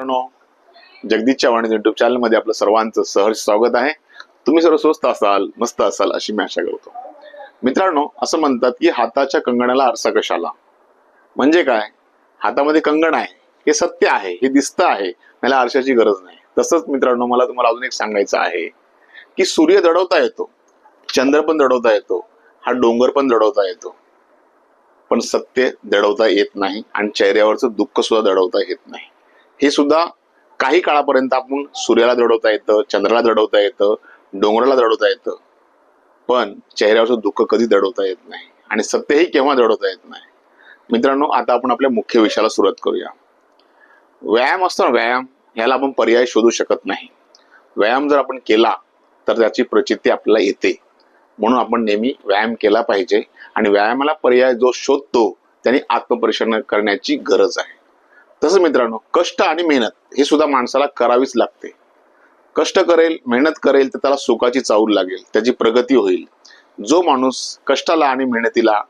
मित्रांनो जगदीश चव्हाण युट्यूब चॅनलमध्ये आपलं सर्वांचं सहर्ष स्वागत आहे. तुम्ही सर्व स्वस्त असाल मस्त असाल अशी मी आशा करतो. मित्रांनो असं म्हणतात की हाताच्या कंगणाला आरसा कशाला? म्हणजे काय? हातामध्ये कंगण आहे हे सत्य आहे हे दिसतं आहे मला आरशाची गरज नाही. तसंच मित्रांनो मला तुम्हाला अजून एक सांगायचं आहे की सूर्य दडवता येतो चंद्र पण दडवता येतो हा डोंगर पण दडवता येतो. पण सत्य दडवता येत नाही आणि चेहऱ्यावरचं दुःख सुद्धा दडवता येत नाही. हे सुद्धा काही काळापर्यंत आपण सूर्याला दडवता येतं चंद्राला दडवता येतं डोंगराला दडवता येतं. पण चेहऱ्यावरचं दुःख कधी दडवता येत नाही आणि सत्यही केव्हा दडवता येत नाही? मित्रांनो आता आपण आपल्या मुख्य विषयाला सुरुवात करूया. व्यायाम असतो ना व्यायाम ह्याला आपण पर्याय शोधू शकत नाही. व्यायाम जर आपण केला तर त्याची प्रचिती आपल्याला येते. म्हणून आपण नेहमी व्यायाम केला पाहिजे आणि व्यायामाला पर्याय जो शोधतो त्याने आत्मपरीक्षण करण्याची गरज आहे. तसं मित्रांनो कष्ट आणि मेहनत हे सुद्धा माणसाला करावीच लागते. कष्ट करेल मेहनत करेल तर त्याला सुखाची चावूल लागेल त्याची प्रगती होईल. जो माणूस कष्टाला आणि मेहनतीला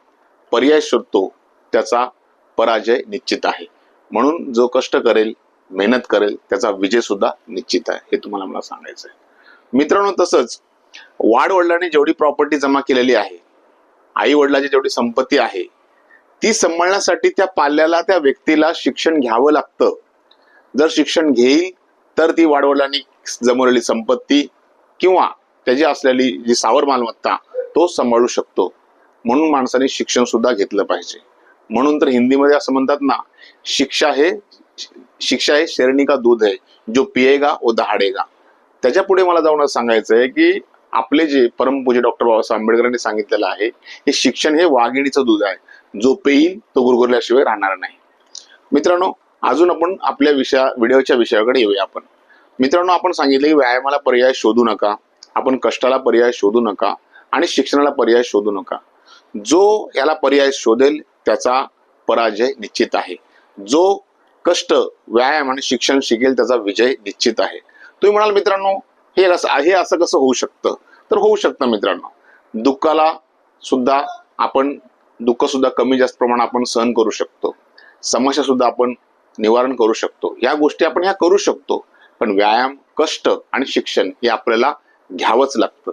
पर्याय शोधतो त्याचा पराजय निश्चित आहे. म्हणून जो कष्ट करेल मेहनत करेल त्याचा विजय सुद्धा निश्चित आहे हे तुम्हाला मला सांगायचं आहे. मित्रांनो तसंच वाढ वडिलांनी जेवढी प्रॉपर्टी जमा केलेली आहे आई वडिलांची जेवढी संपत्ती आहे ती सांभाळण्यासाठी त्या पाल्याला त्या व्यक्तीला शिक्षण घ्यावं लागतं. जर शिक्षण घेईल तर ती वाडवडिलांनी जमवलेली संपत्ती किंवा त्याची असलेली जी सावर मालमत्ता तो सांभाळू शकतो. म्हणून माणसाने शिक्षण सुद्धा घेतलं पाहिजे. म्हणून तर हिंदीमध्ये असं म्हणतात ना शिक्षा हे शिक्षा हे शेरणी का दूध आहे जो पिएगा व दहाडेगा. त्याच्या पुढे मला जाऊन सांगायचं आहे की आपले जे परमपूजे डॉक्टर बाबासाहेब आंबेडकरांनी सांगितलेलं आहे हे शिक्षण हे वाघिणीचं दूध आहे. जो पेईल तो गुरगुरल्याशिवाय राहणार नाही. मित्रांनो अजून आपण आपल्या विषया व्हिडिओच्या विषयाकडे येऊया आपण. मित्रांनो आपण सांगितले की व्यायामाला पर्याय शोधू नका आपण कष्टाला पर्याय शोधू नका आणि शिक्षणाला पर्याय शोधू नका. जो याला पर्याय शोधेल त्याचा पराजय निश्चित आहे. जो कष्ट व्यायाम आणि शिक्षण शिकेल त्याचा विजय निश्चित आहे. तुम्ही म्हणाल मित्रांनो हे असं हे असं कसं होऊ शकतं? तर होऊ शकतं मित्रांनो. दुःखाला सुद्धा आपण दुःख सुद्धा कमी जास्त प्रमाणात आपण सहन करू शकतो. समस्या सुद्धा आपण निवारण करू शकतो. या गोष्टी आपण ह्या करू शकतो. पण व्यायाम कष्ट आणि शिक्षण हे आपल्याला घ्यावंच लागतं.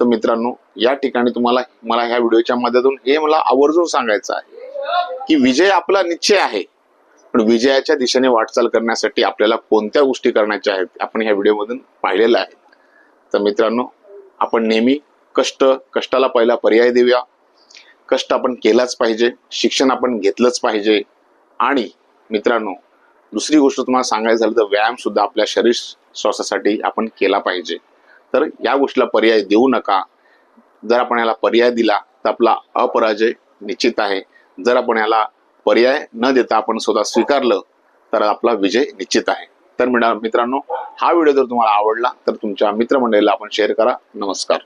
तर मित्रांनो या ठिकाणी तुम्हाला मला ह्या व्हिडिओच्या माध्यमातून हे मला आवर्जून सांगायचं आहे की विजय आपला निश्चय आहे. पण विजयाच्या दिशेने वाटचाल करण्यासाठी आपल्याला कोणत्या गोष्टी करण्याच्या आहेत आपण ह्या व्हिडिओमधून पाहिलेलं आहे. तर मित्रांनो आपण नेहमी कष्ट कष्टाला पहिला पर्याय देऊया. कष्ट आपण केलाच पाहिजे शिक्षण आपण घेतलंच पाहिजे. आणि मित्रांनो दुसरी गोष्ट तुम्हाला सांगायचं झालं तर व्यायाम सुद्धा आपल्या शरीर श्वासासाठी आपण केला पाहिजे. तर या गोष्टीला पर्याय देऊ नका. जर आपण याला पर्याय दिला तर आपला अपराजय निश्चित आहे. जर आपण याला पर्याय न देता आपण स्वतः स्वीकारलं तर आपला विजय निश्चित आहे. तर मिळा- मित्रांनो हा व्हिडिओ जर तुम्हाला आवडला तर तुमच्या मित्रमंडळीला आपण शेअर करा. नमस्कार.